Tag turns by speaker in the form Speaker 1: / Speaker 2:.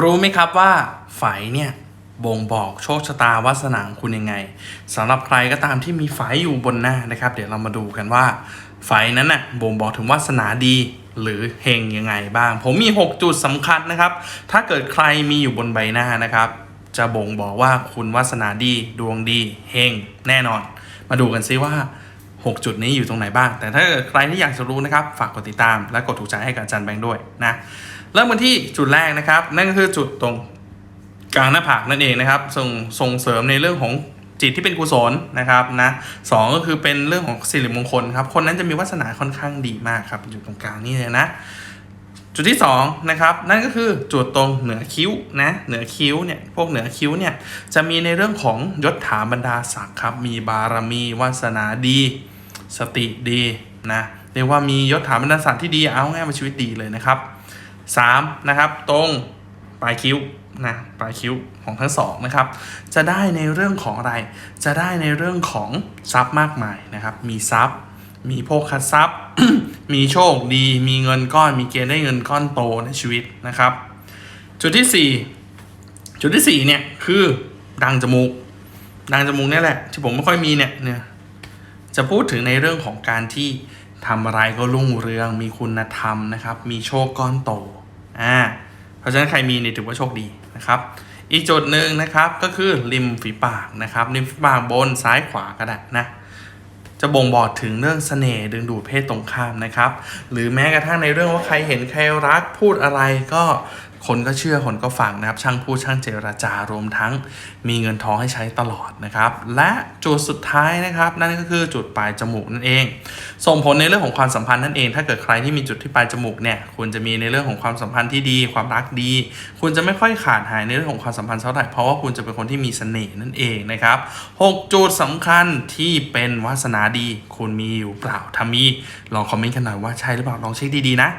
Speaker 1: รู้ไหมครับว่าไฝเนี่ยบ่งบอกโชคชะตาวาสนาของคุณยังไงสำหรับใครก็ตามที่มีไฝอยู่บนหน้านะครับ เดี๋ยวเรามาดูกันว่า ไฝนั้นน่ะบ่งบอกถึงวาสนาดีหรือเฮงยังไงบ้าง ผมมี 6 จุดสำคัญนะครับ ถ้าเกิดใครมีอยู่บนใบหน้านะครับ จะบ่งบอกว่าคุณวาสนาดีดวงดีเฮงแน่นอน มาดูกันซิว่า 6 จุดนี้อยู่ตรงไหนบ้าง แต่ถ้าใครที่อยากจะรู้นะครับ ฝากกดติดตามและกดถูกใจให้กับอาจารย์แบงค์ด้วยนะเริ่มกันที่จุดแรกนะครับ นั่นก็คือจุดตรงกลางหน้าผากนั่นเองนะครับส่งส่งเสริมในเรื่องของจิตที่เป็นกุศลนะครับนะสองก็คือเป็นเรื่องของสิริมงคลครับคนนั้นจะมีวาสนาค่อนข้างดีมากครับอยู่ตรงกลางนี่เลยนะ จุดที่สองนะครับนั่นก็คือจุดตรงเหนือคิ้วนะเหนือคิ้วเนี่ยพวกเหนือคิ้วเนี่ยจะมีในเรื่องของยศถาบรรดาศักดิ์ครับมีบารมีวาสนาดี สติดีนะเรียกว่ามียศถาบรรดาศักดิ์ที่ดีเอาง่ายมาชีวิตดีเลยนะครับสามนะครับตรงปลายคิ้วนะปลายคิ้วของทั้งสองนะครับ จะได้ในเรื่องของอะไร จะได้ในเรื่องของทรัพย์มากมายนะครับ มีทรัพย์ มีโภคทรัพย์ มีโชคดี มีเงินก้อน มีเกณฑ์ได้เงินก้อนโตในชีวิตนะครับ จุดที่สี่จุดที่สี่เนี่ยคือดังจมูก ดังจมูกนี่แหละ ที่ผมไม่ค่อยมีเนี่ยเนี่ย จะพูดถึงในเรื่องของการที่ทำอะไรก็รุ่งเรือง มีคุณธรรมนะครับ มีโชคก้อนโตอ่าเพราะฉะนั้นใครมีเนี่ยถือว่าโชคดีนะครับ อีกจุดหนึ่งนะครับก็คือริมฝีปากนะครับริมฝีปากบนซ้ายขวาก็ได้นะจะบ่งบอกถึงเรื่องเสน่ห์ดึงดูดเพศตรงข้ามนะครับ หรือแม้กระทั่งในเรื่องว่าใครเห็นใครรักพูดอะไรก็ คนก็เชื่อคนก็ฟังนะครับ ช่างพูดช่างเจรจารวมทั้งมีเงินทองให้ใช้ตลอดนะครับ และจุดสุดท้ายนะครับ นั่นก็คือจุดปลายจมูกนั่นเอง ส่งผลในเรื่องของความสัมพันธ์นั่นเอง ถ้าเกิดใครที่มีจุดที่ปลายจมูกเนี่ยคุณจะมีในเรื่องของความสัมพันธ์ที่ดี ความรักดี คุณจะไม่ค่อยขาดหายในเรื่องของความสัมพันธ์เท่าไหร่เพราะว่าคุณจะเป็นคนที่มีเสน่ห์นั่นเองนะครับหกจุดสำคัญที่เป็นวาสนาดี คุณมีอยู่เปล่าถ้ามีลองคอมเมนต์กันหน่อยว่าใช่หรือเปล่าลองเช็คดีๆนะ